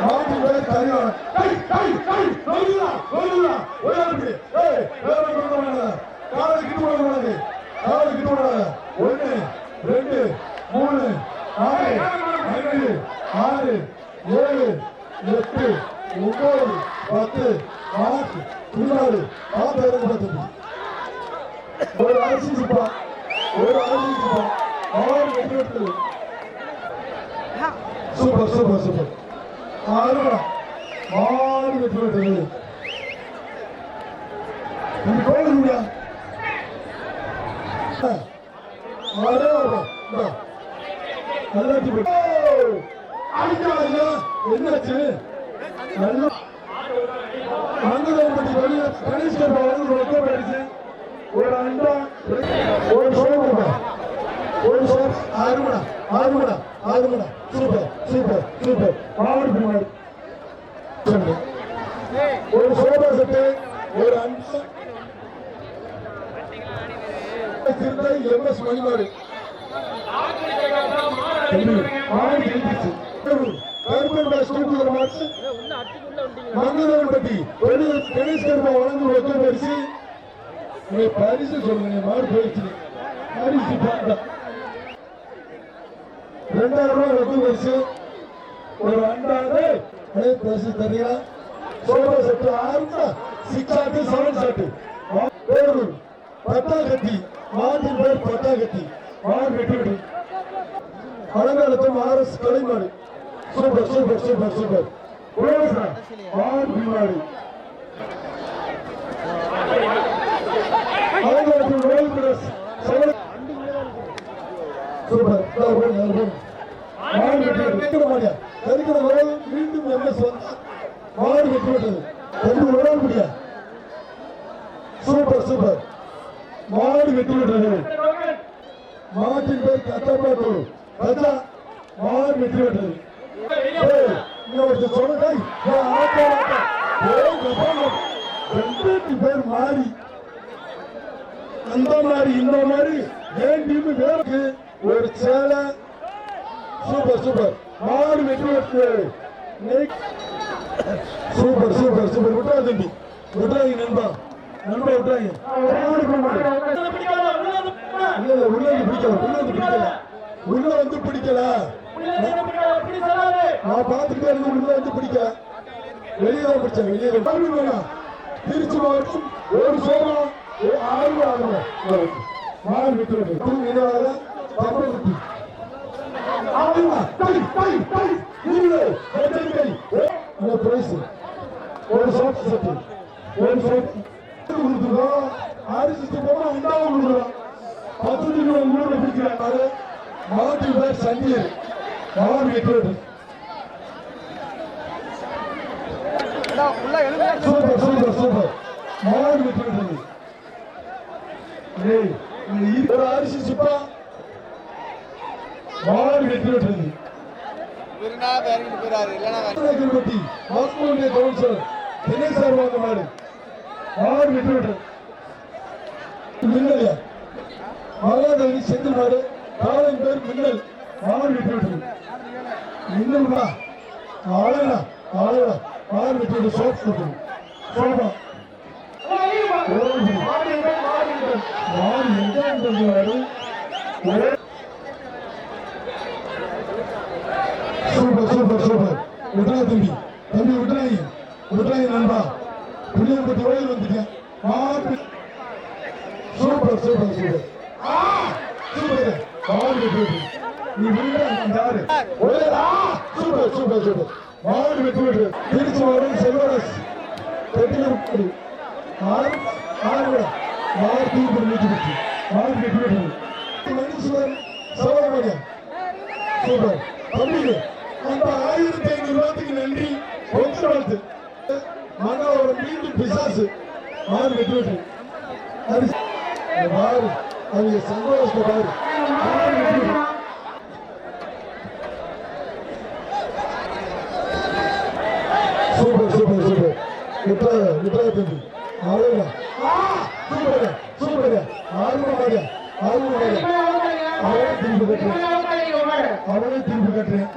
மாட்டு பேர் கரிவான் கை கை கை ஏய் வேற கொண்டு வராத காலை கிட்ட வராத காலை கிட்ட வராத ஒன்னு ரெண்டு மூணு நாலு அஞ்சு ஆறு ஏழு எட்டு ஒன்பது பத்து நாலு பதினாலு நாற்பது இருபத்தஞ்சு ஒரு அரிசி சுப்பா ஒரு அரிசி சுப்பா. ஆறு வெற்றி சூப்பர் சூப்பர் சூப்பர். ஆறுடா ஆறு வெற்றி வெட்டு இந்த. கோல் ஆறு நல்லா என்னாச்சு மங்கதம்பட்டி வெளியே கணேஸ்வர் வந்து ரொக்கம் அடிச்சு. ஒரு அண்டா ஒரு சோமடா ஒரு ஆறு ஆறுமடா ஆறுமடா ஆறுமடா சூப்பர். Super super. மாவட்ட பிரிவாடு ஒரு சோபா செட்டு ஒரு அண்டா திருந்தை எம்எஸ் மணிமாடு மாடு ஜெயிச்சிச்சு கணேஷ் கருப்பா வழங்கு ரொக்கம் அடிச்சு. பரிசு சொல்லுங்க நீ போயிடுச்சு. பரிசு ரெண்டாயிரம் ரூபாய் பரிசு ஒரு அண்டாவது அதே பரிசு தரீங்களா சோபா செட்டு ஆறு சிக்ஸ் ஆட்டு செவன் சாட்டு பேரூர் பட்டாகத்தி மாட்டின் பேர் பட்டாகத்தி மாடு வெட்டி வெட்டி அலங்காலத்தும் ஆர்எஸ் கலைமாடு சூப்பர் சூப்பர் சூப்பர் சூப்பர். மாடு பின்னாடி அலங்காலத்தில் ரோல் பிரஸ் சூப்பர். மாடு வெட்டி வெட்டி மாடியா கருக்கிற ரோல் மீண்டும் எம்எஸ் வந்து மாடு வெட்டி விட்டது ரெண்டு ரோல் முடியா? Super super. மாடு வெட்டி விட்டது மாட்டின் பேர் கத்தப்பாட்டு கத்தா மாடு வெட்டி விட்டது ஏய், இங்க ஒருத்தர் ஆட்டோ, ஆட்டோ. ரெண்டு பேர் மாறி. அந்த மாதிரி இந்த மாதிரி ஏன் டீம் வேறு ஒரு சேலை. Super super. மாடு வெற்றி சூப்பர் சூப்பர் சூப்பர் விட்டா தம்பி. விட்டாங்க நண்பா. நண்பா விட்டாங்க மாடு இல்ல இல்ல உள்ள வந்து பிடிக்கல உள்ள வந்து பிடிக்கல. உள்ள வந்து பிடிக்கல. நான் பார்த்துட்டு இருந்து உள்ள வந்து பிடிக்கல. வெளியே தான் பிடிச்சேன் வெளியே தான். மறுபடியும் திருச்சி மாவட்டம் ஒரு ஆர்வம் ஆறு ஆறு. மாடு விட்டுறது தமிழ் ஒரு சோப் செட்டு ஒரு சோப் கொடுத்துருக்கோம் அரிசி போனா உண்டாவும் கொடுக்குறோம் பத்து கிலோ மூணு பிடிக்கிறாரு மாவட்ட பேர் சண்டீர் மாவட்ட வெட்டுறது சூப்பர் சூப்பர் சூப்பர் மாவட்ட வெட்டுறது ஏய் இந்த ஒரு அரிசி சிப்பா மாவட்ட வெட்டுறது இவருனா இறங்கிட்டு போயிறாரு இல்லைன்னா வேற- Tirupati hospital councillor Dinesh sir வாங்க மாடு மாடு விட்டு விட்டு மின்னலையா மகாதேவி செந்தில் மாடு காலையின் பேர் மின்னல். மாடு விட்டு விட்டு மின்னல் வா. ஆளுடா ஆளுடா மாடு வெட்டி சோப் கொடுக்கணும் சோபா. மாடு எங்க இருந்தது சூப்பர் சூப்பர் சூப்பர் தம்பி தம்பி விட்றாங்க விட்றாங்க நண்பா புளியம்பட்டி வயல் வந்துட்டேன் சூப்பர் சூப்பர் சூப்பர். சூப்பர் மாடு வெட்டி நீ யாரு? Super super super. மாடு வெட்டி விட்டு திருச்சி மாவட்டம் செல்வரஸ் கட்டிடம் ஆறு ஆறு மாடு தூக்கு நீட்டி விட்டு மாடு மனுஷன் சூப்பர். அந்த ஆயிரத்தி ஐநூறு ரூபாய்க்கு நன்றி. ஒன்று வாழ்த்து மனோட மீண்டும் பிசாசு. மாறு வெற்றி பாரு அவங்க சந்தோஷத்தை பாரு. மாறு வெட்டி வெட்டி. Super super super. விட்டாத விட்டாத தம்பி அவ்வளோடா ஆ சூப்பர் சூப்பர். ஆர்வம் மாடியா ஆர்வம் மாடியா அவனே திருப்பி கட்டுறேன் அவனே திருப்பி கட்டுறேன்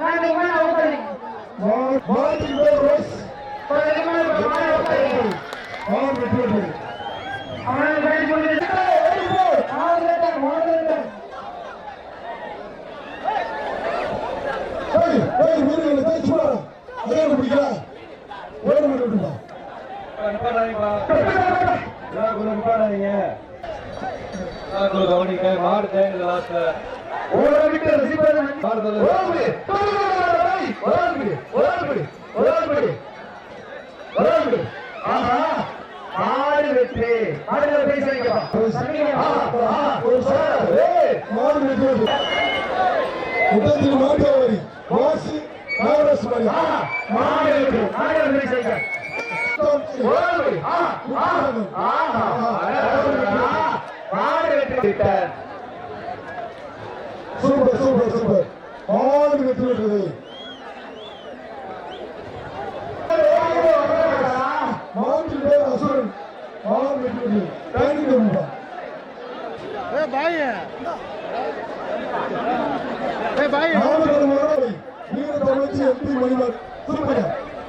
கவனிக்க மாடு தேங்க லாஸ்ட்ல ரசிப்பது மாடு ஓடுபடி ஓடுபடி ஓடுபடி ஓடுபடி ஓடுபடி. ஆஹா மாடு வெற்றி. மாடு வெற்றி ஒரு சார். ஏய் மாடு வெற்றி. உடனே மாட்டு வரி ஆஹா ஆஹா மாடு வெற்றி. Super super super. மாடு வெற்றி விட்டது மாட்டு பேர் அசுரன். மாடு வெற்றி எம்பி மணிமார் சூப்பர்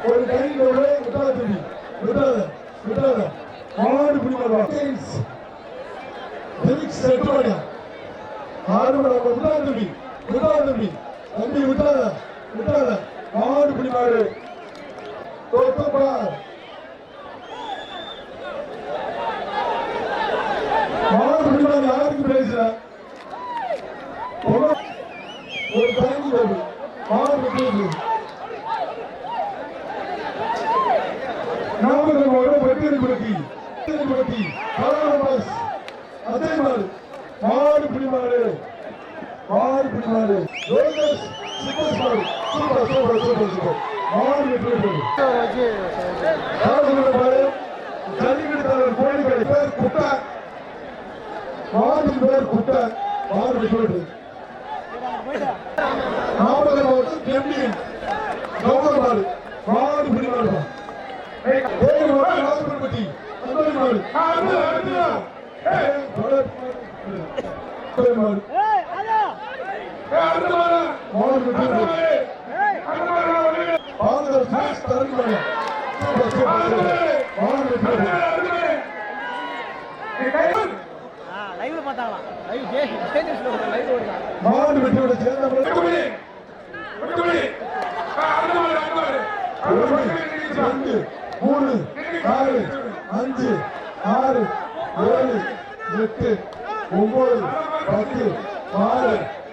ஒரு ஒரே விட்டாத தம்பி. விட்டாத விட்டாத. பிடிமாடுவா ஃபெலிக்ஸ் செட்டுவாடியா ஆறு மணி விட்டாத தம்பி. விட்டாத தம்பி. தம்பி விட்டாத விட்டாத மாடு பிடிமாடு தோத்தப்பா. மாடு பிடிமாடு யாருக்கு பேசுற ஒரு தயங்கி தம்பி. மாடு பிடிமாடு நாமக்கல் மாவட்டம் வெட்டியன்பட்டி வெட்டியன்பட்டி அதே மாதிரி. மாடு பிடிமாடு மாடு பிடிமாடு யோகேஷ் சிக்கஸ் மாடு சூப்பர் சூப்பர் சூப்பர் சூப்பர் மாடு வெட்டி காசுகளை பாரு ஜல்லிக்கட்டு தலைவர் கோழிக்கடை பேர் குட்டை. மாட்டின் பேர் குட்டை. மாடு வெட்டி நாமக்கல் மாவட்டம் எம்டிஎன் கௌதம் மாடு மாடு பிடிமாடு ஏய் மாடு ராஜபுரப்பட்டி அந்தோணி மாடு மாடு மாடு வெட்டி லைவ்ல பார்த்தாங்களா லைவ் ஜே ஜே லைவ் ஓடுறாங்க மாடு வெட்டியோட சேர்ந்த ரெண்டு மூணு நாலு அஞ்சு ஆறு ஏழு எட்டு ஒன்பது பத்து ஆறு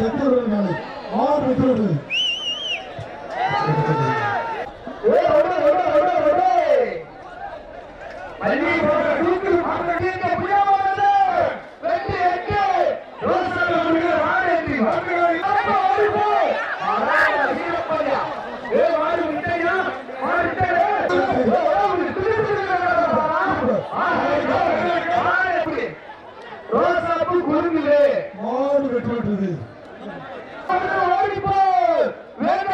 தீவாட்டிப்பட்டி செந்தூர் நாடு மாடு வெட்டி வெட்டி மாடு வெற்றி. வேணும்